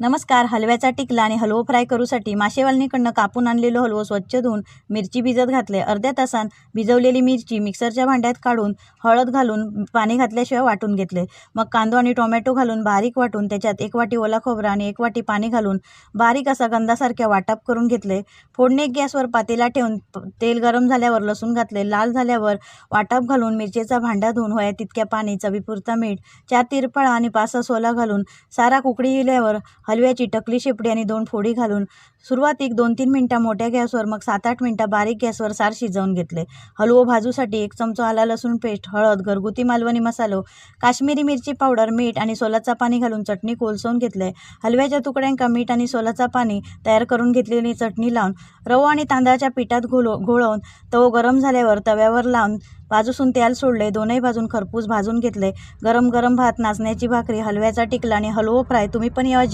नमस्कार हलव्याचा टिकला आणि हलवो फ्राय करूसाठी माशेवालनीकडनं कापून आणलेलो हलवो स्वच्छ धुवून मिरची भिजत घातले. अर्ध्या तासात भिजवलेली मिरची मिक्सरच्या भांड्यात काढून हळद घालून पाणी घातल्याशिवाय वाटून घेतले. मग कांदो आणि टोमॅटो घालून बारीक वाटून त्याच्यात एक वाटी ओला खोबरा आणि एक वाटी पाणी घालून बारीक असा गंधासारख्या वाटप करून घेतले. फोडणे एक गॅसवर पातेला ठेवून तेल गरम झाल्यावर लसूण घातले. लाल झाल्यावर वाटप घालून मिरचीचा भांडा धुवून होया तितक्या पाणी चवीपुरता मीठ चार तिरफळा आणि पाच सोला घालून सारा कुकडी हिल्यावर हलव्याची टकली शेपडी आणि दोन फोडी घालून सुरुवातीक दोन तीन मिनटं मोठ्या गॅसवर मग सात आठ मिनटं बारीक गॅसवर सार शिजवून घेतले. हलवो भाजूसाठी एक चमचो आला लसूण पेस्ट हळद घरगुती मालवणी मसालो काश्मीरी मिरची पावडर मीठ आणि सोलाचा पाणी घालून चटणी कोलसवून घेतले. हलव्याच्या तुकड्यांका मीठ आणि सोलाचा पाणी तयार करून घेतलेली चटणी लावून रवो आणि तांदळाच्या पिठात घोलो घोळवून तवो गरम झाल्यावर तव्यावर लावून बाजूसून तेल सोडले. दोनही बाजून खरपूस भाजून घेतले. गरम गरम भात नाचण्याची भाकरी हलव्याचा टिकला आणि हलवो फ्राय तुम्ही पण या